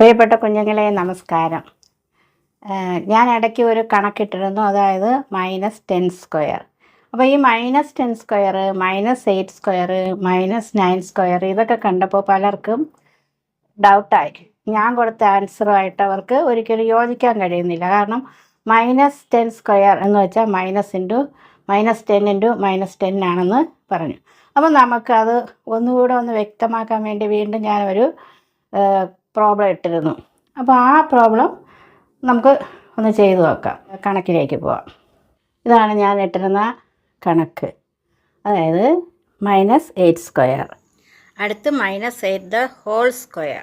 പ്രിയപ്പെട്ട കുഞ്ഞുങ്ങളെ നമസ്കാരം. ഞാൻ ഇടയ്ക്ക് ഒരു കണക്കിട്ടിരുന്നു അതായത് മൈനസ് ടെൻ സ്ക്വയർ. അപ്പോൾ ഈ minus ten square minus eight square minus nine square ഇതൊക്കെ കണ്ടപ്പോൾ പലർക്കും ഡൗട്ടായി. ഞാൻ കൊടുത്ത ആൻസറുമായിട്ട് അവർക്ക് ഒരിക്കലും യോജിക്കാൻ കഴിയുന്നില്ല. കാരണം മൈനസ് ടെൻ സ്ക്വയർ എന്ന് വെച്ചാൽ minus into minus ten into minus ten ആണെന്ന് പറഞ്ഞു. അപ്പോൾ നമുക്കത് ഒന്നുകൂടെ ഒന്ന് വ്യക്തമാക്കാൻ വേണ്ടി വീണ്ടും ഞാനൊരു പ്രോബ്ലം ഇട്ടിരുന്നു. അപ്പോൾ ആ പ്രോബ്ലം നമുക്ക് ഒന്ന് ചെയ്തു നോക്കാം. കണക്കിലേക്ക് പോവാം. ഇതാണ് ഞാൻ ഇട്ടിരുന്ന കണക്ക്. അതായത് മൈനസ് എയ്റ്റ് സ്ക്വയർ അടുത്ത് minus eight the whole square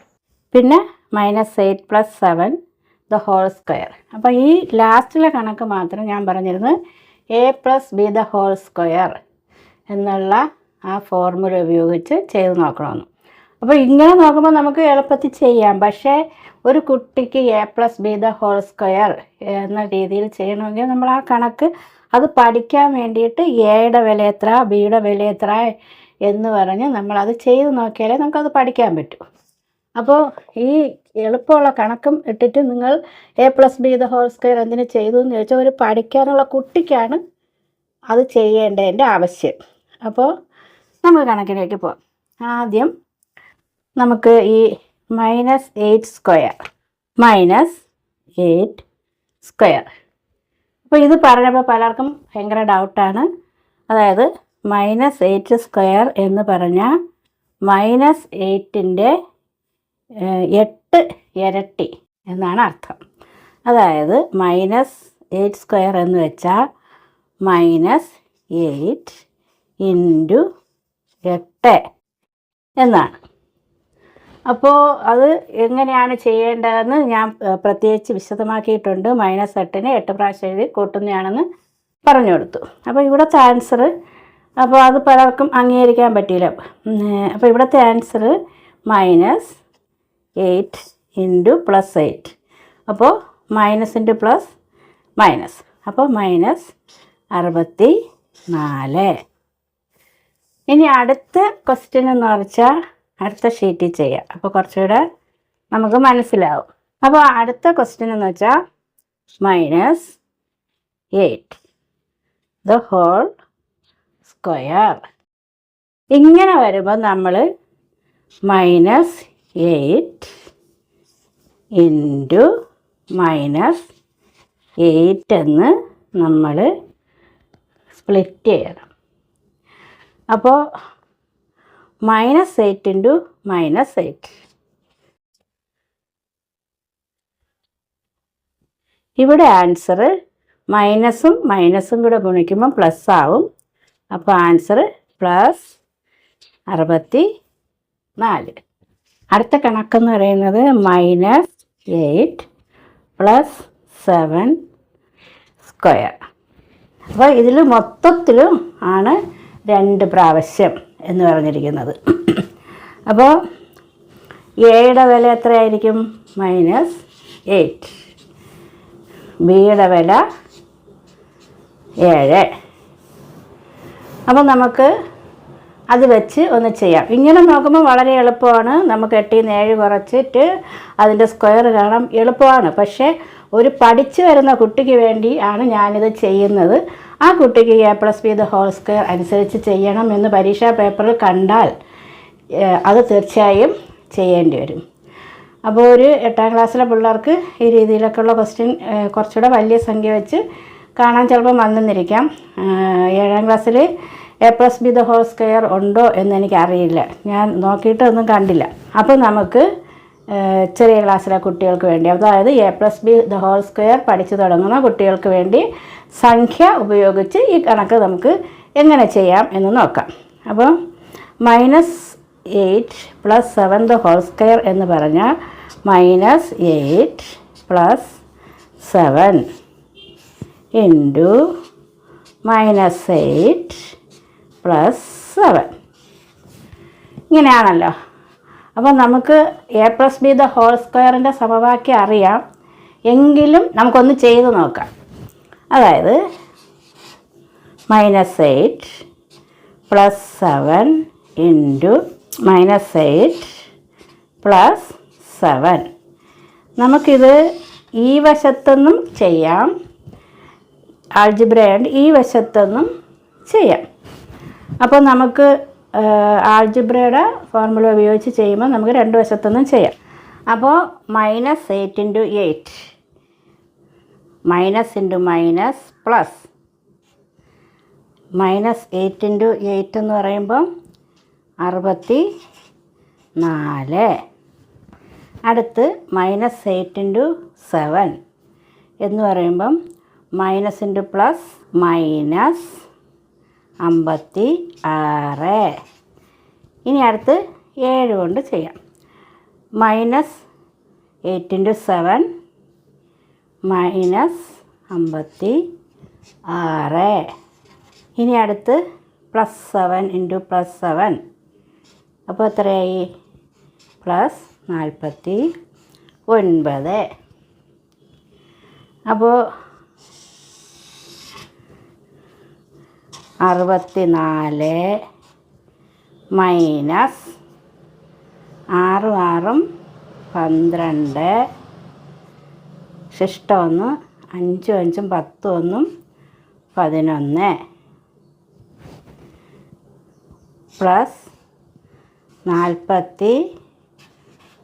പിന്നെ minus eight plus seven the whole square അപ്പോൾ ഈ ലാസ്റ്റിലെ കണക്ക് മാത്രം ഞാൻ പറഞ്ഞിരുന്നു A plus B the whole square എന്നുള്ള ആ ഫോർമുല ഉപയോഗിച്ച് ചെയ്ത് നോക്കണമെന്ന്. അപ്പോൾ ഇങ്ങനെ നോക്കുമ്പോൾ നമുക്ക് എളുപ്പത്തിൽ ചെയ്യാം. പക്ഷേ ഒരു കുട്ടിക്ക് A plus B the whole square എന്ന രീതിയിൽ ചെയ്യണമെങ്കിൽ നമ്മൾ ആ കണക്ക് അത് പഠിക്കാൻ വേണ്ടിയിട്ട് എയുടെ വില എത്ര ബിയുടെ വില എത്ര എന്ന് പറഞ്ഞ് നമ്മളത് ചെയ്ത് നോക്കിയാലേ നമുക്കത് പഠിക്കാൻ പറ്റൂ. അപ്പോൾ ഈ എളുപ്പമുള്ള കണക്കും ഇട്ടിട്ട് നിങ്ങൾ A plus B the whole square എന്തിനു ചെയ്തു എന്ന് ചോദിച്ചാൽ ഒരു പഠിക്കാനുള്ള കുട്ടിക്കാണ് അത് ചെയ്യേണ്ടതിന്റെ ആവശ്യം. അപ്പോൾ നമ്മൾ കണക്കിലേക്ക് പോകാം ആദ്യം നമുക്ക് ഈ minus eight square minus eight square അപ്പോൾ ഇത് പറഞ്ഞപ്പോൾ പലർക്കും ഭയങ്കര ഡൗട്ടാണ് അതായത് മൈനസ് എയ്റ്റ് സ്ക്വയർ എന്ന് പറഞ്ഞാൽ മൈനസ് എയ്റ്റിന്റെ എട്ട് ഇരട്ടി എന്നാണ് അർത്ഥം. അതായത് മൈനസ് എയ്റ്റ് സ്ക്വയർ എന്ന് വെച്ചാൽ മൈനസ് എയ്റ്റ് ഇന്റു എട്ട് എന്നാണ്. അപ്പോൾ അത് എങ്ങനെയാണ് ചെയ്യേണ്ടതെന്ന് ഞാൻ പ്രത്യേകിച്ച് വിശദമാക്കിയിട്ടുണ്ട്. മൈനസ് എട്ടിന് എട്ട് പ്രാവശ്യം എഴുതി കൂട്ടുന്നതാണെന്ന് പറഞ്ഞു കൊടുത്തു. അപ്പോൾ ഇവിടുത്തെ ആൻസർ അപ്പോൾ അത് പലർക്കും അംഗീകരിക്കാൻ പറ്റിയില്ല. അപ്പോൾ ഇവിടുത്തെ answer minus eight into plus eight. അപ്പോൾ മൈനസ് ഇന്റു പ്ലസ് മൈനസ്. അപ്പോൾ മൈനസ് അറുപത്തി നാല്. ഇനി അടുത്ത ക്വസ്റ്റ്യൻ എന്ന് വെച്ചാൽ അടുത്ത ഷീറ്റിൽ ചെയ്യാം. അപ്പോൾ കുറച്ചുകൂടെ നമുക്ക് മനസ്സിലാവും. അപ്പോൾ അടുത്ത ക്വസ്റ്റ്യൻ എന്ന് വെച്ചാൽ minus eight the whole square ഇങ്ങനെ വരുമ്പോൾ നമ്മൾ minus eight into minus eight എന്ന് നമ്മൾ സ്പ്ലിറ്റ് ചെയ്യണം. അപ്പോൾ minus eight into minus eight ഇവിടെ ആൻസർ മൈനസും മൈനസും കൂടെ ഗുണിക്കുമ്പോൾ പ്ലസ് ആവും. അപ്പോൾ ആൻസർ പ്ലസ് അറുപത്തി നാല് അടുത്ത കണക്കെന്ന് പറയുന്നത് minus eight plus seven square അപ്പോൾ ഇതിൽ മൊത്തത്തിലും ആണ് രണ്ട് പ്രാവശ്യം. എന്ന് പറഞ്ഞിരിക്കുന്നത്. അപ്പോൾ എയുടെ വില എത്രയായിരിക്കും? Minus eight. ബിയുടെ വില ഏഴ്. അപ്പോൾ നമുക്ക് അത് വെച്ച് ഒന്ന് ചെയ്യാം. ഇങ്ങനെ നോക്കുമ്പോൾ വളരെ എളുപ്പമാണ്. നമുക്ക് എട്ടിൽ നിന്ന് ഏഴ് കുറച്ചിട്ട് അതിന്റെ സ്ക്വയർ കാണാം. എളുപ്പമാണ്. പക്ഷേ ഒരു പഠിച്ചു വരുന്ന കുട്ടിക്ക് വേണ്ടി ആണ് ഞാനിത് ചെയ്യുന്നത്. ആ കുട്ടിക്ക് A plus B the whole square അനുസരിച്ച് ചെയ്യണം എന്ന് പരീക്ഷാ പേപ്പറിൽ കണ്ടാൽ അത് തീർച്ചയായും ചെയ്യേണ്ടി വരും. അപ്പോൾ ഒരു എട്ടാം ക്ലാസ്സിലെ പിള്ളേർക്ക് ഈ രീതിയിലൊക്കെയുള്ള ക്വസ്റ്റ്യൻ കുറച്ചുകൂടെ വലിയ സംഖ്യ വെച്ച് കാണാൻ ചിലപ്പോൾ വന്നെന്നിരിക്കാം ഏഹ്, ഏഴാം ക്ലാസ്സിൽ A plus B the whole square ഉണ്ടോ എന്ന് എനിക്കറിയില്ല. ഞാൻ നോക്കിയിട്ട് ഒന്നും കണ്ടില്ല. അപ്പോൾ നമുക്ക് ചെറിയ ക്ലാസ്സിലെ കുട്ടികൾക്ക് വേണ്ടി അതായത് A plus B the whole square പഠിച്ചു തുടങ്ങുന്ന കുട്ടികൾക്ക് വേണ്ടി സംഖ്യ ഉപയോഗിച്ച് ഈ കണക്ക് നമുക്ക് എങ്ങനെ ചെയ്യാം എന്ന് നോക്കാം. അപ്പോൾ minus eight plus seven the whole square എന്ന് പറഞ്ഞാൽ minus eight plus seven into minus eight plus seven ഇങ്ങനെയാണല്ലോ. അപ്പോൾ നമുക്ക് A plus B the whole സ്ക്വയറിന്റെ സമവാക്യം അറിയാം. എങ്കിലും നമുക്കൊന്ന് ചെയ്ത് നോക്കാം. അതായത് minus eight plus seven into minus eight plus seven നമുക്കിത് ഈ വശത്തുനിന്നും ചെയ്യാം. ആൾജിബ്രയുണ്ട് ഈ വശത്തുനിന്നും ചെയ്യാം. അപ്പോൾ നമുക്ക് ആൾജിബ്രയുടെ ഫോർമുല ഉപയോഗിച്ച് ചെയ്യുമ്പോൾ നമുക്ക് രണ്ട് വശത്തുനിന്നും ചെയ്യാം. അപ്പോൾ minus eight into eight minus into minus plus. Minus eight into eight എന്ന് പറയുമ്പം അറുപത്തി നാല്. അടുത്ത് മൈനസ് എയ്റ്റ് ഇന്റു സെവൻ എന്ന് പറയുമ്പം മൈനസ് ഇന്റു പ്ലസ് മൈനസ് അമ്പത്തി ആറ്. ഇനി അടുത്ത് ഏഴ് കൊണ്ട് ചെയ്യാം. Minus eight into seven minus അമ്പത്തി ആറ്. ഇനി അടുത്ത് plus seven into plus seven. അപ്പോൾ എത്രയായി? പ്ലസ് നാൽപ്പത്തി ഒൻപത്. അപ്പോൾ അറുപത്തി നാല് മൈനസ് ആറും ആറും പന്ത്രണ്ട്. ശിഷ്ടം ഒന്ന് അഞ്ചും അഞ്ചും പത്തും ഒന്നും പതിനൊന്ന്. പ്ലസ് നാൽപ്പത്തി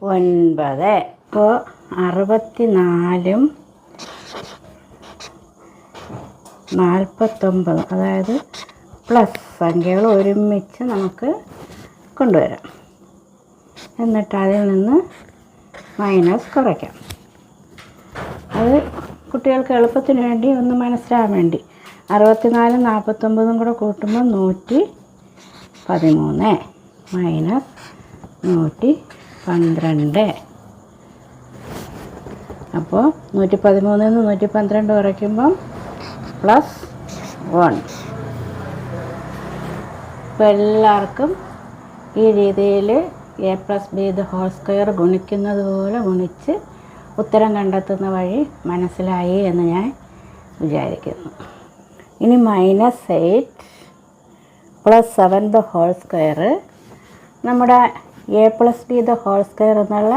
ഒൻപത്. ഇപ്പോൾ അറുപത്തി നാലും നാൽപ്പത്തൊമ്പത്. അതായത് പ്ലസ് സംഖ്യകൾ ഒരുമിച്ച് നമുക്ക് കൊണ്ടുവരാം. എന്നിട്ട് അതിൽ നിന്ന് മൈനസ് കുറയ്ക്കാം. അത് കുട്ടികൾക്ക് എളുപ്പത്തിന് വേണ്ടി ഒന്ന് മനസ്സിലാകാൻ വേണ്ടി. അറുപത്തിനാലും നാൽപ്പത്തൊമ്പതും കൂടെ കൂട്ടുമ്പോൾ നൂറ്റി പതിമൂന്ന്. മൈനസ് നൂറ്റി പന്ത്രണ്ട്. അപ്പോൾ നൂറ്റി പതിമൂന്നിൽ നിന്ന് നൂറ്റി പന്ത്രണ്ട് കുറയ്ക്കുമ്പം പ്ലസ് വൺ. ഇപ്പം എല്ലാവർക്കും ഈ രീതിയിൽ A plus B the whole square ഗുണിക്കുന്നത് പോലെ ഗുണിച്ച് ഉത്തരം കണ്ടെത്തുന്ന വഴി മനസ്സിലായി എന്ന് ഞാൻ വിചാരിക്കുന്നു. ഇനി minus eight plus seven the whole square നമ്മുടെ A plus B the whole square എന്നുള്ള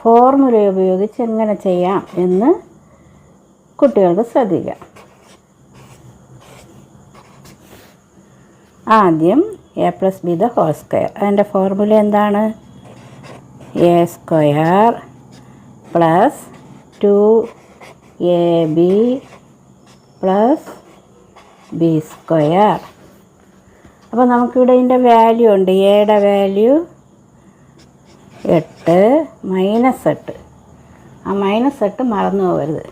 ഫോർമുല ഉപയോഗിച്ച് എങ്ങനെ ചെയ്യാം എന്ന് കുട്ടികൾക്ക് ശ്രദ്ധിക്കാം. ആദ്യം A plus B the whole square അതിന്റെ ഫോർമുല എന്താണ്? A square plus two A B plus B square. അപ്പോൾ നമുക്കിവിടെ ഇതിന്റെ വാല്യൂ ഉണ്ട്. എയുടെ വാല്യൂ എട്ട് മൈനസ് എട്ട്. ആ മൈനസ് എട്ട് മറന്നു പോകരുത്.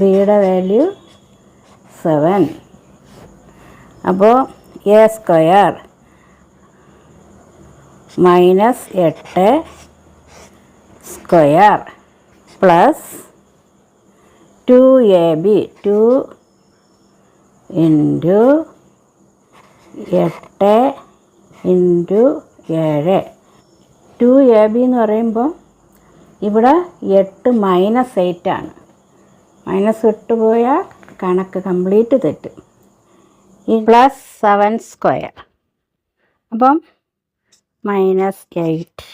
ബിയുടെ വാല്യൂ സെവൻ അപ്പോൾ എ സ്ക്വയർ മൈനസ് എട്ട് square plus two A B two into എട്ട് ഇന്റു ഏഴ്. ടു എ ബി എന്ന് പറയുമ്പോൾ ഇവിടെ എട്ട് മൈനസ് എയ്റ്റ് ആണ്. മൈനസ് ഇട്ട് പോയാൽ കണക്ക് കംപ്ലീറ്റ് തെറ്റും. ഈ പ്ലസ് സെവൻ സ്ക്വയർ. അപ്പം minus eight.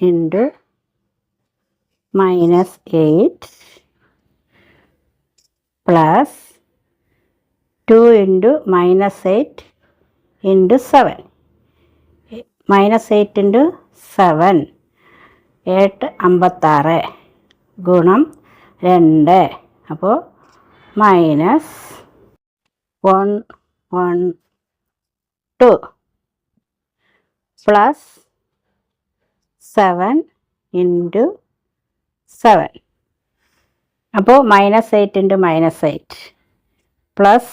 Into minus eight plus two into minus eight into seven minus eight into seven എട്ട് അമ്പത്താറ് ഗുണം രണ്ട്. അപ്പോൾ minus one one two plus seven into seven അപ്പോൾ minus eight into minus eight plus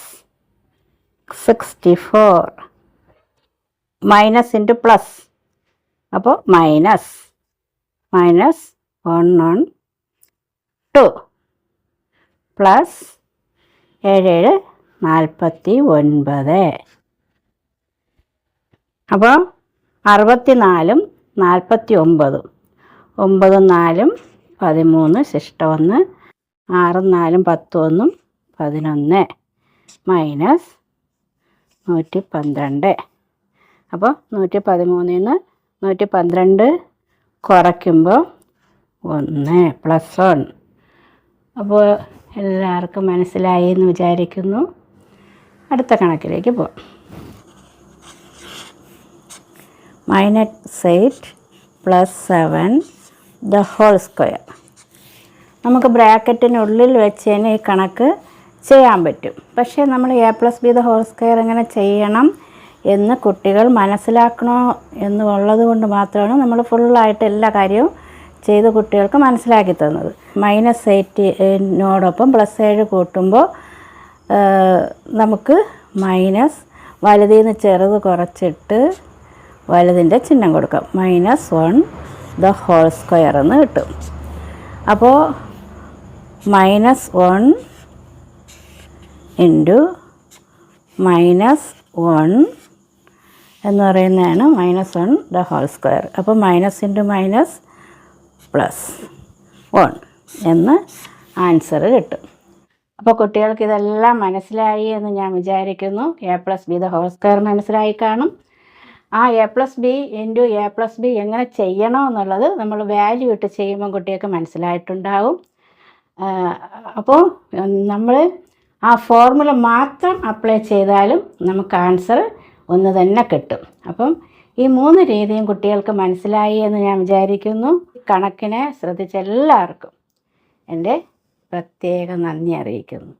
sixty four minus into plus അപ്പോൾ minus minus one one two plus ഏഴ് ഏഴ് നാൽപ്പത്തി ഒൻപത്. അപ്പോൾ അറുപത്തി നാലും നാൽപ്പത്തി ഒമ്പത് ഒമ്പതും നാലും പതിമൂന്ന് ശിഷ്ട ഒന്ന് ആറും നാലും പത്തും ഒന്നും പതിനൊന്ന്. മൈനസ് നൂറ്റി പന്ത്രണ്ട് അപ്പോൾ നൂറ്റി പതിമൂന്നിൽ നിന്ന് നൂറ്റി പന്ത്രണ്ട് കുറയ്ക്കുമ്പോൾ ഒന്ന് പ്ലസ് വൺ. അപ്പോൾ എല്ലാവർക്കും മനസ്സിലായി എന്ന് വിചാരിക്കുന്നു. അടുത്ത കണക്കിലേക്ക് പോകാം minus eight plus seven the whole square നമുക്ക് ബ്രാക്കറ്റിനുള്ളിൽ വെച്ച് തന്നെ ഈ കണക്ക് ചെയ്യാൻ പറ്റും. പക്ഷേ നമ്മൾ A plus B the whole square എങ്ങനെ ചെയ്യണം എന്ന് കുട്ടികൾ മനസ്സിലാക്കണോ എന്നുള്ളത് കൊണ്ട് മാത്രമാണ് നമ്മൾ ഫുള്ളായിട്ട് എല്ലാ കാര്യവും ചെയ്ത് കുട്ടികൾക്ക് മനസ്സിലാക്കി തന്നത്. മൈനസ് എയ്റ്റിനോടൊപ്പം പ്ലസ് ഏഴ് കൂട്ടുമ്പോൾ നമുക്ക് മൈനസ് വലുതിൽ നിന്ന് ചെറുത് കുറച്ചിട്ട് വലുതിന്റെ ചിഹ്നം കൊടുക്കാം. Minus one the whole square എന്ന് കിട്ടും. അപ്പോൾ minus one into minus one എന്ന് പറയുന്നതാണ് minus one the whole square അപ്പോൾ minus into minus plus one എന്ന് ആൻസർ കിട്ടും. അപ്പോൾ കുട്ടികൾക്ക് ഇതെല്ലാം മനസ്സിലായി എന്ന് ഞാൻ വിചാരിക്കുന്നു. A plus B the whole square മനസ്സിലായി കാണും. ആ A plus B into A plus B എങ്ങനെ ചെയ്യണം എന്നുള്ളത് നമ്മൾ വാല്യൂ ഇട്ട് ചെയ്യുമ്പോൾ കുട്ടികൾക്ക് മനസ്സിലായിട്ടുണ്ടാവും. അപ്പോൾ നമ്മൾ ആ ഫോർമുല മാത്രം അപ്ലൈ ചെയ്താലും നമുക്ക് ആൻസർ ഒന്ന് തന്നെ കിട്ടും. അപ്പം ഈ മൂന്ന് രീതിയും കുട്ടികൾക്ക് മനസ്സിലായി എന്ന് ഞാൻ വിചാരിക്കുന്നു. കണക്കിനെ ശ്രദ്ധിച്ച എല്ലാവർക്കും എന്റെ പ്രത്യേക നന്ദി അറിയിക്കുന്നു.